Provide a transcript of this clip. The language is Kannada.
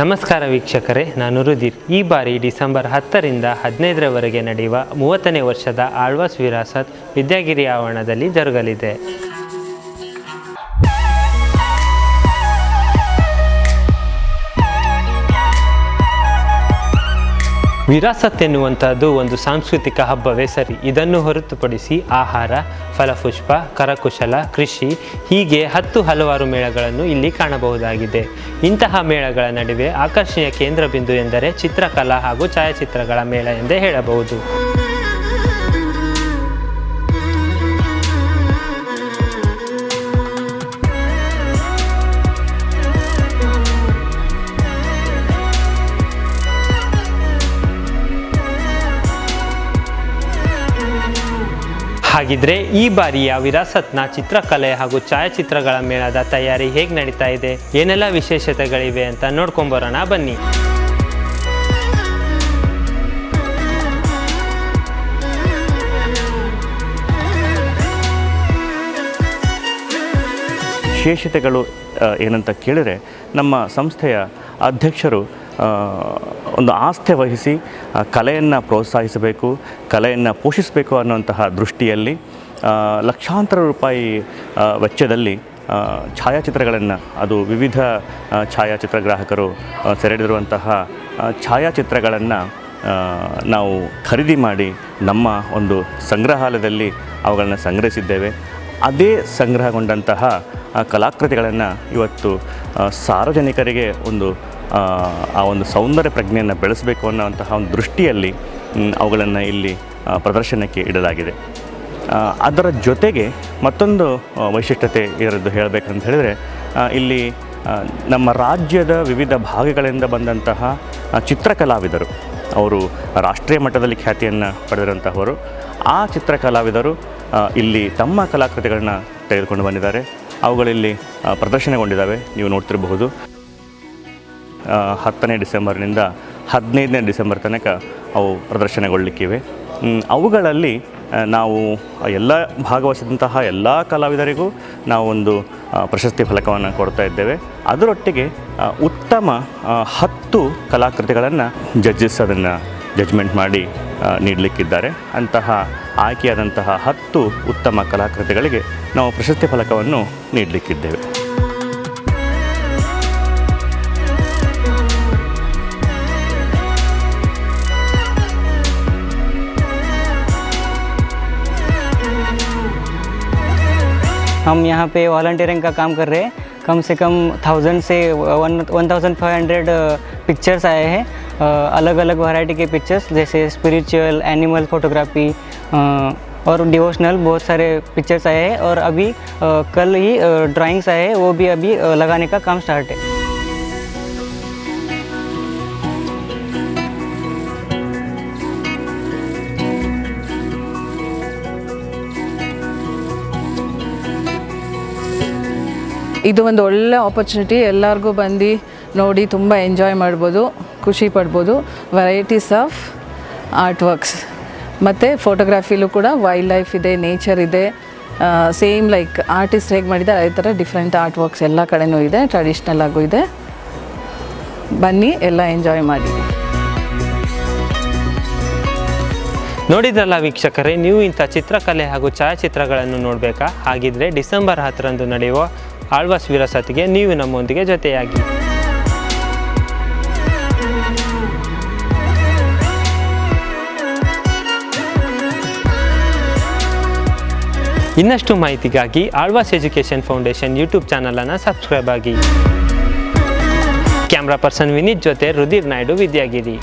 ನಮಸ್ಕಾರ ವೀಕ್ಷಕರೇ, ನಾನು ರುದೀರ್ ಈ ಬಾರಿ ಡಿಸೆಂಬರ್ ಹತ್ತರಿಂದ ಹದಿನೈದರವರೆಗೆ ನಡೆಯುವ ಮೂವತ್ತನೇ ವರ್ಷದ ಆಳ್ವಾಸ್ ವಿರಾಸತ್ ವಿದ್ಯಾಗಿರಿ ಆವರಣದಲ್ಲಿ ಜರುಗಲಿದೆ. ವಿರಾಸತ್ ಎನ್ನುವಂಥದ್ದು ಒಂದು ಸಾಂಸ್ಕೃತಿಕ ಹಬ್ಬವೇ ಸರಿ. ಇದನ್ನು ಹೊರತುಪಡಿಸಿ ಆಹಾರ, ಫಲಪುಷ್ಪ, ಕರಕುಶಲ, ಕೃಷಿ, ಹೀಗೆ ಹತ್ತು ಹಲವಾರು ಮೇಳಗಳನ್ನು ಇಲ್ಲಿ ಕಾಣಬಹುದಾಗಿದೆ. ಇಂತಹ ಮೇಳಗಳ ನಡುವೆ ಆಕರ್ಷಣೆಯ ಕೇಂದ್ರ ಬಿಂದು ಎಂದರೆ ಚಿತ್ರಕಲಾ ಹಾಗೂ ಛಾಯಾಚಿತ್ರಗಳ ಮೇಳ ಎಂದೇ ಹೇಳಬಹುದು. ಹಾಗಿದ್ರೆ ಈ ಬಾರಿಯ ವಿರಾಸತ್ನ ಚಿತ್ರಕಲೆ ಹಾಗೂ ಛಾಯಾಚಿತ್ರಗಳ ಮೇಳದ ತಯಾರಿ ಹೇಗೆ ನಡೀತಾ ಇದೆ? ಏನೆಲ್ಲ ವಿಶೇಷತೆಗಳಿವೆ ಅಂತ ನೋಡ್ಕೊಂಬರೋಣ. ಬನ್ನಿ. ವಿಶೇಷತೆಗಳು ಏನಂತ ಕೇಳಿದರೆ ನಮ್ಮ ಸಂಸ್ಥೆಯ ಅಧ್ಯಕ್ಷರು ಒಂದು ಆಸ್ಥೆ ವಹಿಸಿ ಕಲೆಯನ್ನು ಪ್ರೋತ್ಸಾಹಿಸಬೇಕು, ಕಲೆಯನ್ನು ಪೋಷಿಸಬೇಕು ಅನ್ನುವಂತಹ ದೃಷ್ಟಿಯಲ್ಲಿ ಲಕ್ಷಾಂತರ ರೂಪಾಯಿ ವೆಚ್ಚದಲ್ಲಿ ಛಾಯಾಚಿತ್ರಗಳನ್ನು, ಅದು ವಿವಿಧ ಛಾಯಾಚಿತ್ರ ಗ್ರಾಹಕರು ಸೆರೆಡಿರುವಂತಹ ಛಾಯಾಚಿತ್ರಗಳನ್ನು ನಾವು ಖರೀದಿ ಮಾಡಿ ನಮ್ಮ ಒಂದು ಸಂಗ್ರಹಾಲಯದಲ್ಲಿ ಅವುಗಳನ್ನು ಸಂಗ್ರಹಿಸಿದ್ದೇವೆ. ಅದೇ ಸಂಗ್ರಹಗೊಂಡಂತಹ ಕಲಾಕೃತಿಗಳನ್ನು ಇವತ್ತು ಸಾರ್ವಜನಿಕರಿಗೆ ಒಂದು ಆ, ಒಂದು ಸೌಂದರ್ಯ ಪ್ರಜ್ಞೆಯನ್ನು ಬೆಳೆಸಬೇಕು ಅನ್ನೋಂತಹ ಒಂದು ದೃಷ್ಟಿಯಲ್ಲಿ ಅವುಗಳನ್ನು ಇಲ್ಲಿ ಪ್ರದರ್ಶನಕ್ಕೆ ಇಡಲಾಗಿದೆ. ಅದರ ಜೊತೆಗೆ ಮತ್ತೊಂದು ವೈಶಿಷ್ಟ್ಯತೆ ಇರೋದು ಹೇಳಬೇಕಂತ ಹೇಳಿದರೆ ಇಲ್ಲಿ ನಮ್ಮ ರಾಜ್ಯದ ವಿವಿಧ ಭಾಗಗಳಿಂದ ಬಂದಂತಹ ಚಿತ್ರಕಲಾವಿದರು ಅವರು ರಾಷ್ಟ್ರೀಯ ಮಟ್ಟದಲ್ಲಿ ಖ್ಯಾತಿಯನ್ನು ಪಡೆದಿರುವಂತಹವರು ಆ ಚಿತ್ರಕಲಾವಿದರು ಇಲ್ಲಿ ತಮ್ಮ ಕಲಾಕೃತಿಗಳನ್ನ ತೆಗೆದುಕೊಂಡು ಬಂದಿದ್ದಾರೆ. ಅವುಗಳಿಲ್ಲಿ ಪ್ರದರ್ಶನಗೊಂಡಿದ್ದಾವೆ. ನೀವು ನೋಡ್ತಿರಬಹುದು. ಹತ್ತನೇ ಡಿಸೆಂಬರ್ನಿಂದ ಹದಿನೈದನೇ ಡಿಸೆಂಬರ್ ತನಕ ಅವು ಪ್ರದರ್ಶನಗೊಳ್ಳಲಿಕ್ಕಿವೆ ಅವುಗಳಲ್ಲಿ ನಾವು ಎಲ್ಲ ಭಾಗವಹಿಸಿದಂತಹ ಎಲ್ಲ ಕಲಾವಿದರಿಗೂ ನಾವು ಒಂದು ಪ್ರಶಸ್ತಿ ಫಲಕವನ್ನು ಕೊಡ್ತಾ ಇದ್ದೇವೆ. ಅದರೊಟ್ಟಿಗೆ ಉತ್ತಮ ಹತ್ತು ಕಲಾಕೃತಿಗಳನ್ನು ಜಡ್ಜಸ್ ಅದನ್ನು ಜಡ್ಜ್ಮೆಂಟ್ ಮಾಡಿ ನೀಡಲಿಕ್ಕಿದ್ದಾರೆ. ಅಂತಹ ಆಯ್ಕೆಯಾದಂತಹ ಹತ್ತು ಉತ್ತಮ ಕಲಾಕೃತಿಗಳಿಗೆ ನಾವು ಪ್ರಶಸ್ತಿ ಫಲಕವನ್ನು ನೀಡಲಿಕ್ಕಿದ್ದೇವೆ. हम यहाँ पे वॉल्टियरिंग का काम कर रहे हैं। कम से कम थाउज़ेंड से one one thousand five hundred pictures आए हैं। अलग अलग वैरायटी के पिक्चर्स जैसे स्पिरिचुअल एनिमल फोटोग्राफी और डिवोशनल बहुत सारे पिक्चर्स आए हैं। और अभी कल ही ड्राइंग्स आए हैं, वो भी अभी लगाने का काम स्टार्ट है। ಇದು ಒಂದು ಒಳ್ಳೆ ಆಪರ್ಚುನಿಟಿ ಎಲ್ಲರಿಗೂ ಬಂದು ನೋಡಿ ತುಂಬ ಎಂಜಾಯ್ ಮಾಡ್ಬೋದು, ಖುಷಿ ಪಡ್ಬೋದು. ವೆರೈಟೀಸ್ ಆಫ್ ಆರ್ಟ್ ವರ್ಕ್ಸ್ ಮತ್ತು ಫೋಟೋಗ್ರಫಿಲೂ ಕೂಡ ವೈಲ್ಡ್ ಲೈಫ್ ಇದೆ ನೇಚರ್ ಇದೆ. ಸೇಮ್ ಲೈಕ್ ಆರ್ಟಿಸ್ಟ್ ಹೇಗೆ ಮಾಡಿದ್ದಾರೆ, ಅದೇ ಥರ ಡಿಫ್ರೆಂಟ್ ಆರ್ಟ್ ವರ್ಕ್ಸ್ ಎಲ್ಲ ಕಡೆನೂ ಇದೆ ಟ್ರೆಡಿಷ್ನಲ್ ಆಗೂ ಇದೆ. ಬನ್ನಿ, ಎಲ್ಲ ಎಂಜಾಯ್ ಮಾಡಿ. ನೋಡಿದ್ರಲ್ಲ ವೀಕ್ಷಕರೇ, ನೀವು ಇಂಥ ಚಿತ್ರಕಲೆ ಹಾಗೂ ಛಾಯಾಚಿತ್ರಗಳನ್ನು ನೋಡಬೇಕಾ? ಹಾಗಿದ್ರೆ ಡಿಸೆಂಬರ್ ಹತ್ತರಂದು ನಡೆಯುವ ಆಳ್ವಾಸ್ ವಿರಸತಿಗೆ ನೀವು ನಮ್ಮೊಂದಿಗೆ ಜೊತೆಯಾಗಿ. ಇನ್ನಷ್ಟು ಮಾಹಿತಿಗಾಗಿ ಆಳ್ವಾಸ್ ಎಜುಕೇಷನ್ ಫೌಂಡೇಶನ್ ಯೂಟ್ಯೂಬ್ ಚಾನಲನ್ನು ಸಬ್ಸ್ಕ್ರೈಬ್ ಆಗಿ. ಕ್ಯಾಮ್ರಾ ಪರ್ಸನ್ ವಿನೀತ್ ಜೊತೆ ರುದೀರ್ ನಾಯ್ಡು ವಿದ್ಯಾಗಿರಿ.